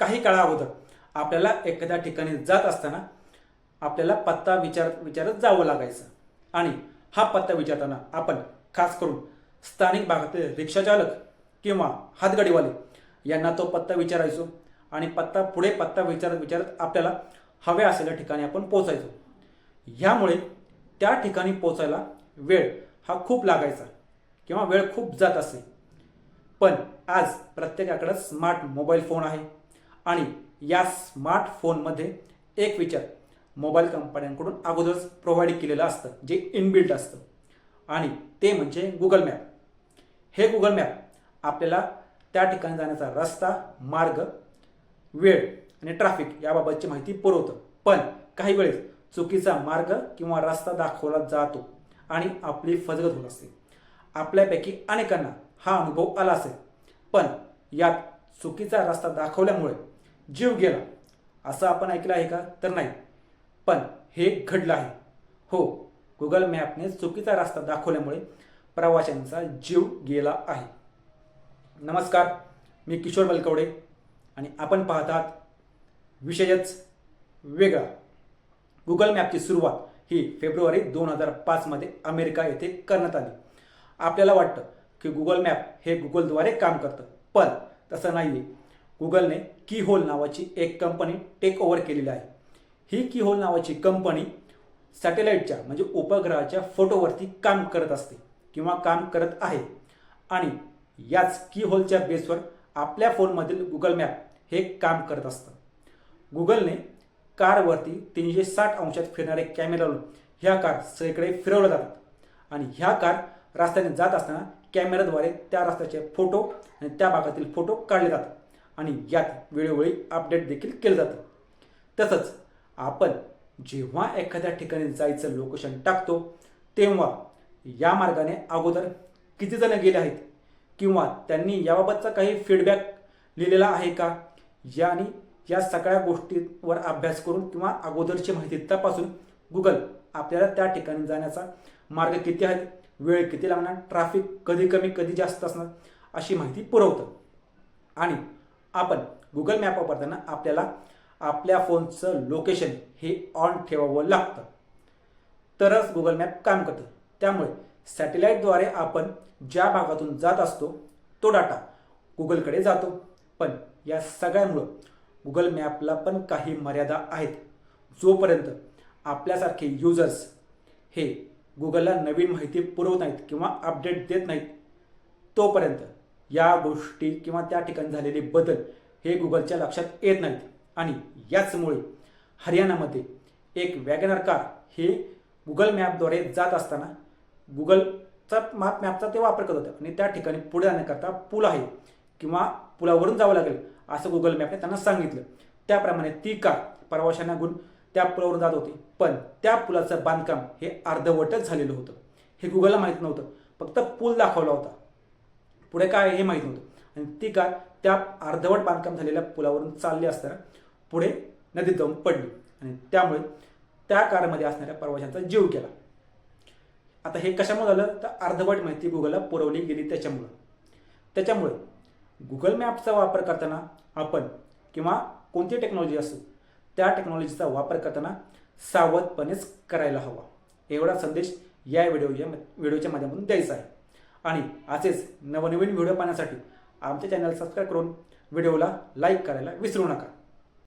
काही काळा अगोदर आपल्याला एखाद्या ठिकाणी जात असताना आपल्याला पत्ता विचार विचारत जावं लागायचं. आणि हा पत्ता विचारताना आपण खास करून स्थानिक भागातील रिक्षाचालक किंवा हातगाडीवाले यांना तो पत्ता विचारायचो आणि पत्ता पुढे पत्ता विचारत विचारत आपल्याला हव्या असलेल्या ठिकाणी आपण पोचायचो ह्यामुळे त्या ठिकाणी पोचायला वेळ हा खूप लागायचा किंवा वेळ खूप जात असे. पण आज प्रत्येकाकडं स्मार्ट मोबाईल फोन आहे. आणि या स्मार्टफोनमध्ये एक विचार मोबाईल कंपन्यांकडून अगोदरच प्रोव्हाइड केलेलं असतं जे इनबिल्ट असतं. आणि ते म्हणजे गुगल मॅप हे गुगल मॅप आपल्याला त्या ठिकाणी जाण्याचा रस्ता मार्ग वेळ आणि ट्रॅफिक याबाबतची माहिती पुरवतं. पण काही वेळेस चुकीचा मार्ग किंवा रस्ता दाखवला जातो आणि आपली फजगत होत असते. आपल्यापैकी अनेकांना हा अनुभव आला असेल. पण यात चुकीचा रस्ता दाखवल्यामुळे जीव गेला. असं आपण ऐकलं आहे का? तर नाही. पण हे घडलं आहे. हो गुगल मॅपने चुकीचा रस्ता दाखवल्यामुळे प्रवाशांचा जीव गेला आहे. नमस्कार मी किशोर बलकवडे आणि आपण पाहतात विषयच वेगळा. गुगल मॅपची सुरुवात ही फेब्रुवारी दोन हजार पाचमध्ये अमेरिका येथे करण्यात आली. आपल्याला वाटतं की गुगल मॅप हे गुगलद्वारे काम करतं पण तसं नाही आहे गुगलने की होल नावाची एक कंपनी टेक ओव्हर केलेली आहे. ही की होल नावाची कंपनी सॅटेलाईटच्या म्हणजे उपग्रहाच्या फोटोवरती काम करत असते किंवा काम करत आहे. आणि याच की होलच्या बेसवर आपल्या फोनमधील गुगल मॅप हे काम करत असतं. गुगलने कारवरती तीनशे साठ अंशात फिरणारे कॅमेरा लावून ह्या कार सगळीकडे फिरवल्या जातात. आणि ह्या कार रस्त्याने जात असताना कॅमेराद्वारे त्या रस्त्याचे फोटो आणि त्या भागातील फोटो काढले जातात. आणि यात वेळोवेळी अपडेट देखील केलं जातं. तसंच आपण जेव्हा एखाद्या ठिकाणी जायचं लोकेशन टाकतो तेव्हा या मार्गाने अगोदर किती जण गेले आहेत? किंवा त्यांनी याबाबतचा काही फीडबॅक लिहिलेला आहे का? यानी या सगळ्या गोष्टींवर अभ्यास करून किंवा अगोदरची माहिती तपासून गुगल आपल्याला त्या ठिकाणी जाण्याचा मार्ग किती आहे? वेळ किती लागणार? ट्रॅफिक कधी कमी कधी जास्त असणार? अशी माहिती पुरवतं. आणि आपण गुगल मॅप वापरताना आपल्याला आपल्या फोनचं लोकेशन हे ऑन ठेवावं लागतं. तरच गुगल मॅप काम करतं. त्यामुळे सॅटेलाईटद्वारे आपण ज्या भागातून जात असतो तो डाटा गुगलकडे जातो. पण या सगळ्यामुळं गुगल मॅपला पण काही मर्यादा आहेत. जोपर्यंत आपल्यासारखे युजर्स हे गुगलला नवीन माहिती पुरवत नाहीत किंवा अपडेट देत नाहीत तोपर्यंत या गोष्टी किंवा त्या ठिकाणी झालेले बदल हे गुगलच्या लक्षात येत नाहीत. आणि याचमुळे हरियाणामध्ये एक वॅगनर कार हे गुगल मॅपद्वारे जात असताना गुगलचा मॅप मॅपचा ते वापर करत होते. आणि त्या ठिकाणी पुढे जाण्याकरता पूल आहे किंवा पुलावरून जावं लागेल असं गुगल मॅपने त्यांना सांगितलं. त्याप्रमाणे ती कार प्रवाशांना गुण त्या पुलावरून जात होती. पण त्या पुलाचं बांधकाम हे अर्धवटच झालेलं होतं. हे गुगलला माहीत नव्हतं. फक्त पूल दाखवला होता. पुढे काय हे माहीत नव्हतं. आणि ती काय त्या अर्धवट बांधकाम झालेल्या पुलावरून चालली असताना पुढे नदीत जाऊन पडली. आणि त्यामुळे त्या कारमध्ये असणाऱ्या प्रवाशांचा जीव गेला. आता हे कशामुळे झालं? तर अर्धवट माहिती गुगलला पुरवली गेली त्याच्यामुळं. त्याच्यामुळे गुगल मॅपचा वापर करताना आपण किंवा कोणती टेक्नॉलॉजी असो त्या टेक्नॉलॉजीचा वापर करताना सावधपणेच करायला हवा. एवढा संदेश या व्हिडिओच्या व्हिडिओच्या माध्यमातून द्यायचा आहे. आणि असेच नवनवीन व्हिडिओ पाहण्यासाठी आमच्या चॅनल सबस्क्राईब करून व्हिडिओला लाईक करायला विसरू नका.